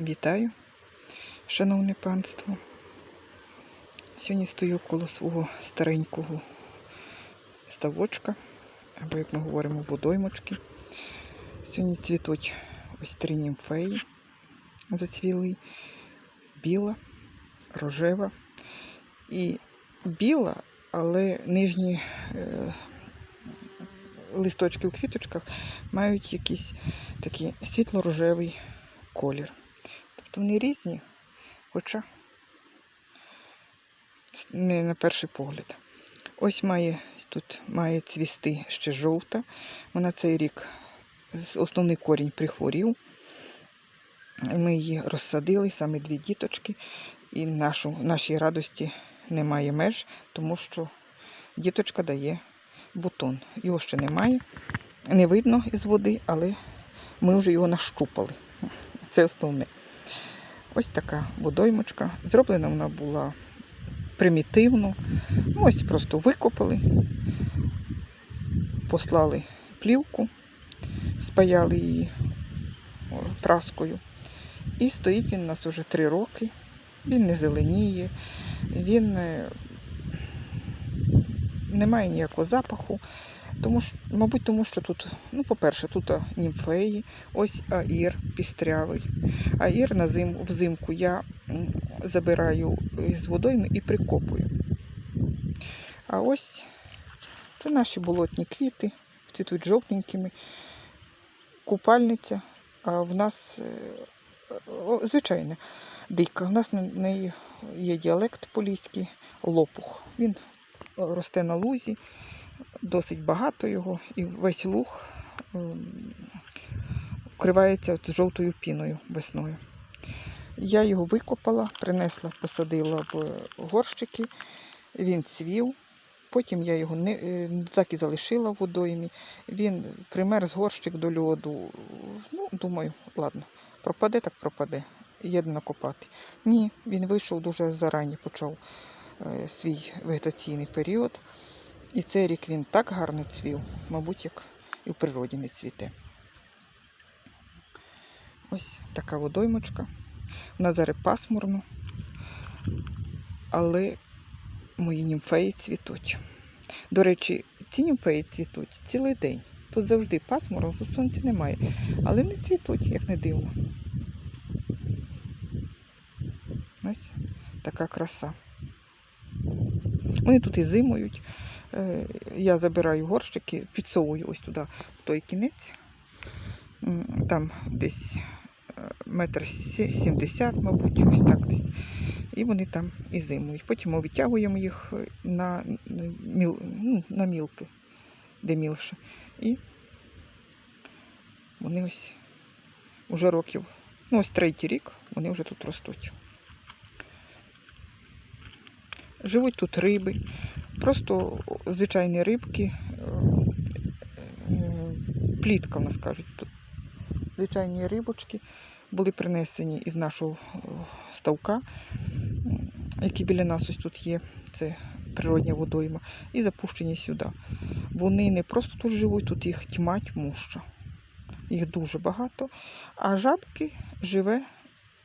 Вітаю, шановне панство. Сьогодні стою коло свого старенького ставочка, або, як ми говоримо, водоймочки. Сьогодні цвітуть ось три німфеї зацвіли. Біла, рожева і біла, але нижні е, листочки у квіточках мають якийсь такий світло-рожевий колір. Вони різні, хоча не на перший погляд. Ось має тут має цвісти ще жовта. Вона цей рік основний корінь прихворів. Ми її розсадили, саме дві діточки, і нашу, нашій радості немає меж, тому що діточка дає бутон. Його ще немає, не видно із води, але ми вже його нащупали. Це основне. Ось така водоймочка. Зроблена вона була примітивно. Ну, ось просто викопали, послали плівку, спаяли її праскою. І стоїть він у нас уже три роки. Він не зеленіє, він е, не має ніякого запаху. Тому що, мабуть, тому що тут, ну, по-перше, тут німфеї, ось аїр пістрявий. Аїр на зиму, взимку я забираю з водойми і прикопую. А ось це наші болотні квіти, цвітуть жовтенькими, купальниця, а в нас е, о, звичайна дика. У нас на неї є діалект поліський лопух. Він росте на лузі, досить багато його, і весь луг ем, вкривається жовтою піною весною. Я його викопала, принесла, посадила в горщики, він цвів. Потім я його не, е, так і залишила в водоймі. Він примерз горщик до льоду. Ну, думаю, ладно, пропаде, так пропаде. Єдно накопати. Ні, він вийшов дуже зарані, почав е, свій вегетаційний період. І цей рік він так гарно цвів, мабуть, як і в природі не цвіте. Ось така водоймочка. Вона зараз пасмурно, але мої німфеї цвітуть. До речі, ці німфеї цвітуть цілий день. Тут завжди пасмурно, тут сонця немає. Але вони цвітуть, як не дивно. Ось така краса. Вони тут і зимують. Е, Я забираю горщики, підсовую ось туди той кінець. Там десь е, метр сімдесят, мабуть, ось так десь. І вони там і зимують. Потім ми витягуємо їх на, міл, ну, на мілки, де мілше. І вони ось уже років, ну ось третій рік, вони вже тут ростуть. Живуть тут риби, просто звичайні рибки, е, е, плітка в нас кажуть. Звичайні рибочки були принесені із нашого е, ставка, який біля нас ось тут є, це природня водойма, і запущені сюди. Вони не просто тут живуть, тут їх тьма тьмуща. Їх дуже багато. А жабки живе,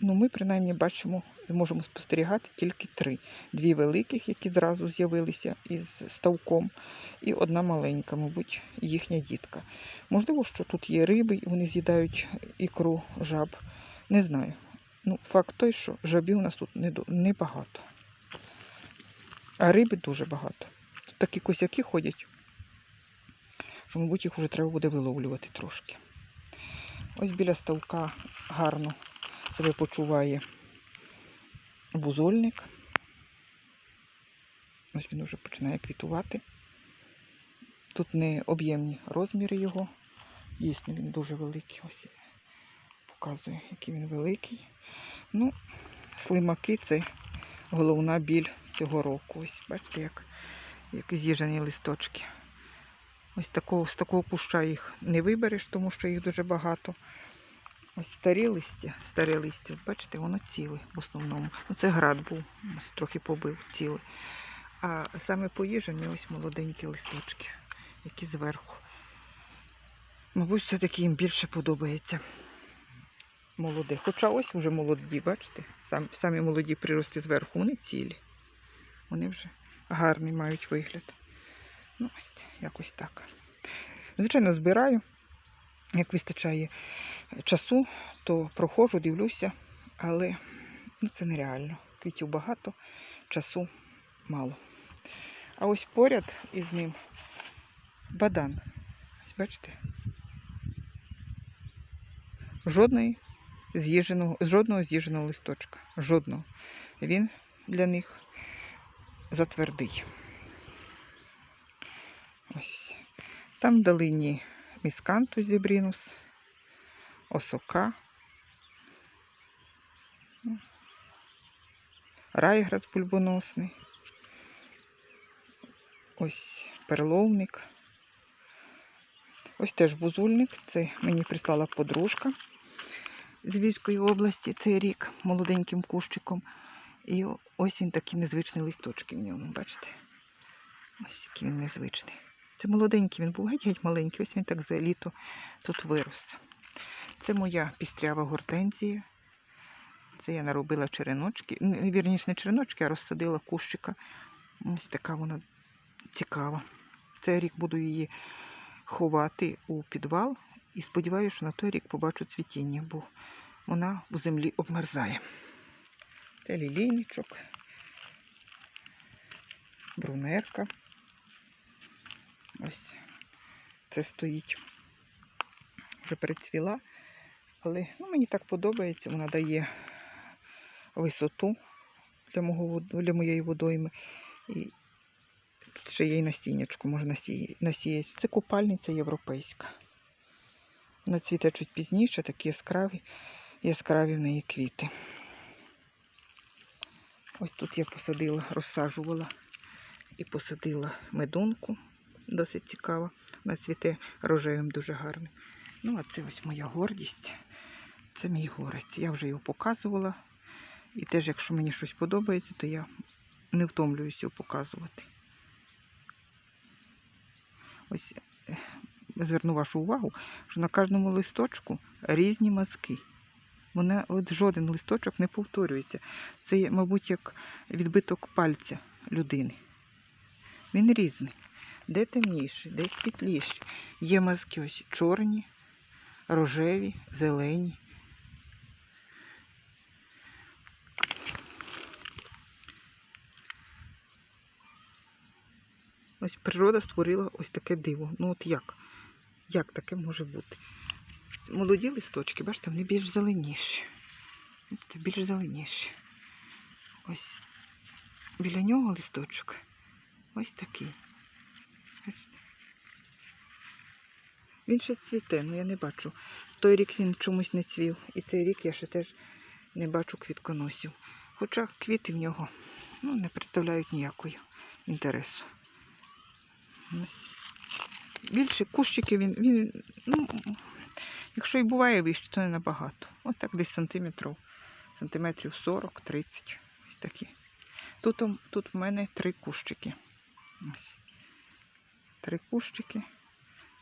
ну ми принаймні бачимо, можемо спостерігати тільки три. Дві великих, які зразу з'явилися із ставком, і одна маленька, мабуть, їхня дітка. Можливо, що тут є риби, і вони з'їдають ікру жаб. Не знаю. Ну, факт той, що жабів у нас тут небагато. А риби дуже багато. Такі косяки ходять, що, мабуть, їх вже треба буде виловлювати трошки. Ось біля ставка гарно себе почуває бузольник. Ось він вже починає квітувати. Тут не об'ємні розміри його. Дійсно, він дуже великий. Ось я показую, який він великий. Ну, слимаки це головна біль цього року. Ось бачите, як, як з'їжджані листочки. Ось такого, з такого куща їх не вибереш, тому що їх дуже багато. Ось старі листя, старе листя, бачите, воно ціле в основному. Ну, це град був, ось трохи побив ціле. А саме поїжджені ось молоденькі листочки, які зверху. Мабуть, все-таки їм більше подобається. молоде. Хоча ось вже молоді, бачите? Сам, самі молоді прирости зверху, вони цілі. Вони вже гарний мають вигляд. Ну, ось якось так. Звичайно, збираю. Як вистачає часу, то проходжу, дивлюся, але ну, це нереально. Квітів багато, часу мало. А ось поряд із ним бадан. Ось бачите? Жодної з'їженого, жодного з'їженого листочка. Жодного. Він для них затвердий. Ось. Там в долині міскантус зібрінус, осока, райграс бульбоносний, ось перловник. Ось теж бузульник. Це мені прислала подружка з Львівської області цей рік молоденьким кущиком. І ось він такі незвичні листочки в ньому, бачите? Ось який він незвичний. Це молоденький, він був геть-геть маленький, ось він так за літо тут вирос. Це моя пістрява гортензія. Це я наробила череночки. Вірніше, не череночки, а розсадила кущика. Ось така вона цікава. Цей рік буду її ховати у підвал і сподіваюся, що на той рік побачу цвітіння, бо вона у землі обмерзає. Це лілійничок, брунерка. Ось це стоїть. Вже перецвіла, але ну, мені так подобається, вона дає висоту для, мого, для моєї водойми. І тут ще є і насіннячко, можна насіяти. Це купальниця європейська. Вона цвіте чуть пізніше, такі яскраві, яскраві в неї квіти. Ось тут я посадила, розсаджувала і посадила медунку. Досить цікава. Вона цвіте рожевим дуже гарно. Ну, а це ось моя гордість. Це мій горець. Я вже його показувала. І теж, якщо мені щось подобається, то я не втомлююся його показувати. Ось е, зверну вашу увагу, що на кожному листочку різні мазки. Вона, от жоден листочок не повторюється. Це, мабуть, як відбиток пальця людини. Він різний. Де темніший, де світліший. Є мазки ось чорні, рожеві, зелені. Ось природа створила ось таке диво. Ну от як? Як таке може бути? Молоді листочки, бачите, вони більш зеленіші. Бачите, більш зеленіші. Ось біля нього листочок. Ось такий. Він ще цвіте, але я не бачу. Той рік він чомусь не цвів. І цей рік я ще теж не бачу квітконосів. Хоча квіти в нього ну, не представляють ніякого інтересу. Більше кущики він, він ну, якщо і буває вище, то не набагато. Ось так десь сантиметрів, сантиметрів 40-30. Ось такі. Тут, тут в мене три кущики. Ось. Три кущики.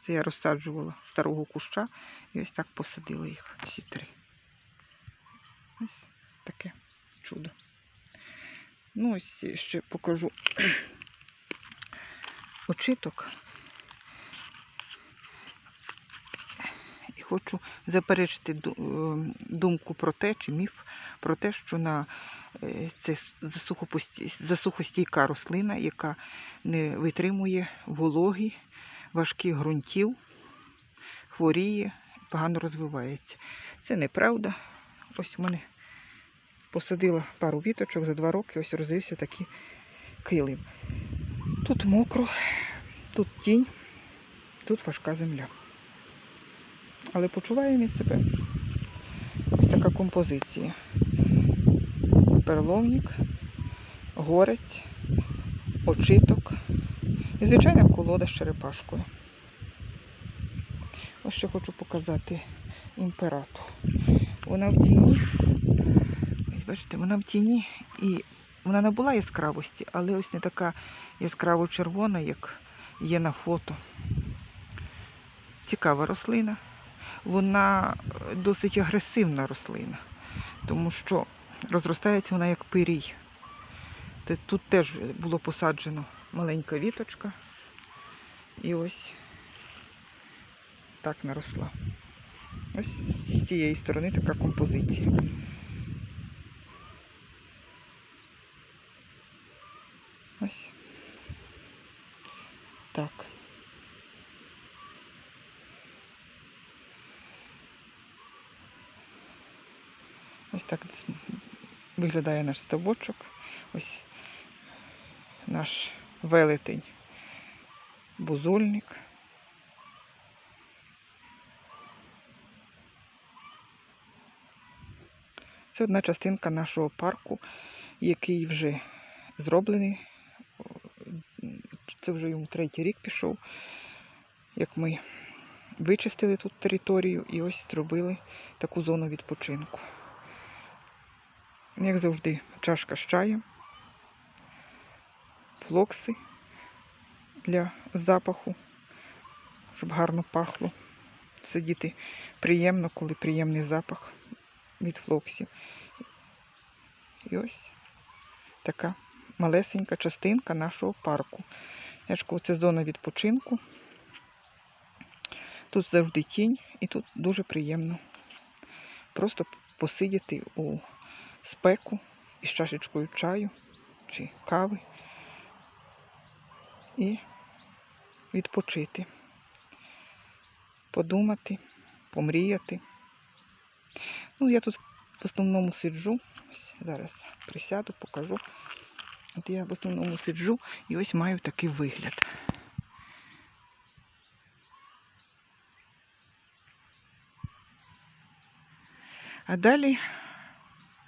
Це я розсаджувала старого куща і ось так посадила їх всі три. Ось таке чудо. Ну, ось ще покажу очиток. І хочу заперечити е, думку про те, чи міф про те, що на е, це засухостійка рослина, яка не витримує вологи, важких ґрунтів, хворіє, погано розвивається. Це неправда. Ось в мене посадила пару віточок за два роки, ось розвився такий килим. Тут мокро, тут тінь, тут важка земля. Але почуває він себе ось така композиція. Перловник, горець, очиток і звичайна колода з черепашкою. Ось ще хочу показати імператор. Вона в тіні. Ось бачите, вона в тіні і вона набула яскравості, але ось не така яскраво червона, як є на фото. Цікава рослина. вона е, досить агресивна рослина, тому що розростається вона як пирій. Тут теж було посаджено маленька віточка. І ось так наросла. Ось з цієї сторони така композиція. Ось. Так. Ось так виглядає наш ставочок. Ось наш велетень бузульник. Це одна частинка нашого парку, який вже зроблений. Це вже йому третій рік пішов, як ми вичистили тут територію і ось зробили таку зону відпочинку. Як завжди, чашка з чаєм, флокси для запаху, щоб гарно пахло. Сидіти приємно, коли приємний запах від флоксів. І ось така малесенька частинка нашого парку. Це зона відпочинку. Тут завжди тінь і тут дуже приємно просто посидіти у спеку із чашечкою чаю чи кави і відпочити, подумати, помріяти. Ну, я тут в основному сиджу. Зараз присяду, покажу. От я в основному сиджу і ось маю такий вигляд. А далі,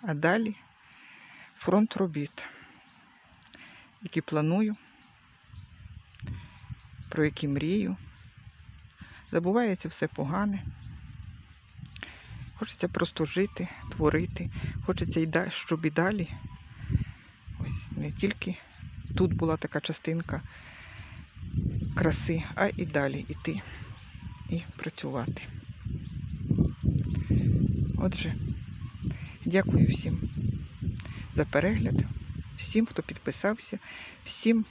а далі фронт робіт, які планую, про які мрію. Забувається все погане. Хочеться просто жити, творити. Хочеться, щоб і далі. Ось не тільки тут була така частинка краси, а і далі йти і працювати. Отже, дякую всім за перегляд, всім, хто підписався, всім,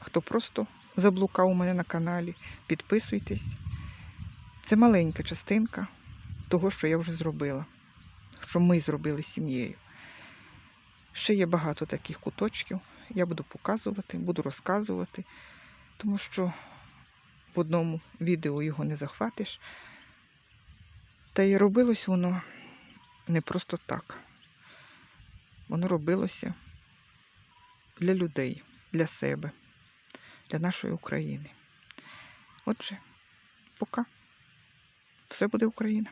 хто просто заблукав у мене на каналі. Підписуйтесь. Це маленька частинка того, що я вже зробила, що ми зробили з сім'єю. Ще є багато таких куточків. Я буду показувати, буду розказувати, тому що в одному відео його не захватиш. Та й робилось воно не просто так. Воно робилося для людей, для себе, для нашої України. Отже, пока. Все буде Україна.